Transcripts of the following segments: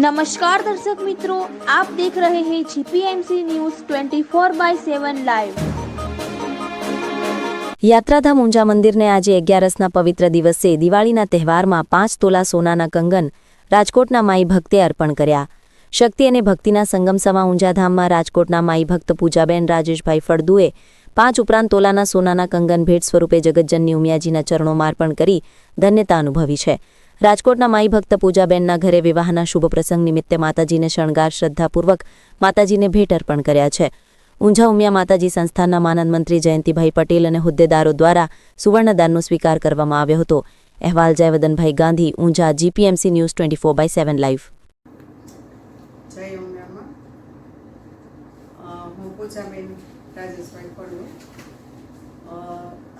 નમસ્કાર દર્શક મિત્રો આપ દેખ રહે હૈ જીપીએમસી ન્યૂઝ 24 બાય 7 લાઈવ યાત્રાધામ ઊંઝા મંદિરને આજે અગિયારસના પવિત્ર દિવસે દિવાળીના તહેવારમાં પાંચ તોલા સોનાના કંગન રાજકોટના માઈ ભક્તે અર્પણ કર્યા. શક્તિ અને ભક્તિના સંગમ સમા ઊંઝાધામમાં રાજકોટના માઈ ભક્ત પૂજાબેન રાજેશભાઈ ફળદુએ પાંચ ઉપરાંત તોલાના સોનાના કંગન ભેટ સ્વરૂપે જગતજનની ઉમિયાજીના ચરણોમાં અર્પણ કરી ધન્યતા અનુભવી છે. રાજકોટના માઈ ભક્ત પૂજાબેનના ઘરે વિવાહના શુભ પ્રસંગ નિમિત્તે માતાજીને શણગાર શ્રદ્ધાપૂર્વક માતાજીને ભેટ અર્પણ કર્યા છે. ઊંઝા ઉમિયા માતાજી સંસ્થાનના માનદ મંત્રી જયંતિભાઈ પટેલ અને હોદ્દેદારો દ્વારા સુવર્ણદાનનો સ્વીકાર કરવામાં આવ્યો હતો. અહેવાલ Jayvadanbhai Gandhi, Unjha, GPMC news twenty four by seven live.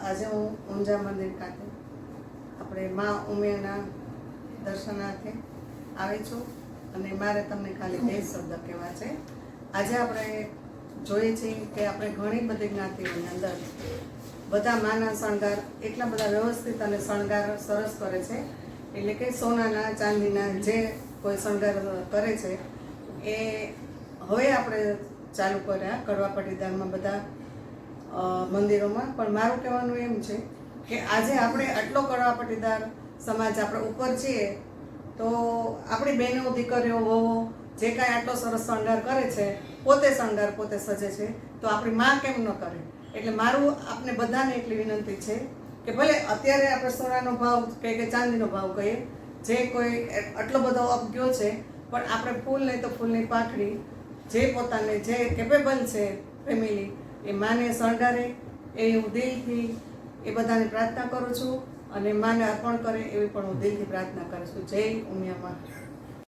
આજે હું ઊંઝા મંદિર ખાતે, આપણે મા ઉમિયાના દર્શનાર્થે આવી છું અને મારે તમને ખાલી બે શબ્દ કહેવા છે. આજે આપણે જોઈએ છીએ કે આપણે ઘણી બધી જ્ઞાતિઓની અંદર બધા માના શણગાર, એટલા બધા વ્યવસ્થિત અને શણગાર સરસ કરે છે. એટલે કે સોનાના, ચાંદીના જે કોઈ શણગાર કરે છે, એ હવે આપણે ચાલુ કર્યા કડવા પટીદારમાં બધા મંદિરોમાં. પણ મારું કહેવાનું એમ છે કે આજે આપણે આટલો કડવા પટીદાર સમાજ આપણે ઉપર છીએ તો આપણી બહેનો દીકરીઓ વહુ જે કાંઈ આટલો સરસ શણગાર કરે છે, પોતે શણગાર પોતે સજે છે, તો આપણી માં કેમ ન કરે? એટલે મારું આપને બધાને એટલી વિનંતી છે કે ભલે અત્યારે આપણે સોનાનો ભાવ કહીએ કે ચાંદીનો ભાવ કહીએ, જે કોઈ આટલો બધો અપ ગયો છે, પણ આપણે ફૂલ નહીં તો ફૂલની પાખડી જે પોતાને જે કેપેબલ છે ફેમિલી એ માને શણગારે એ હું દિલથી એ બધાને પ્રાર્થના કરું છું. અને માને અર્પણ કરે એવી પણ હું દિલથી પ્રાર્થના કરું છું. જય ઉમિયામાં.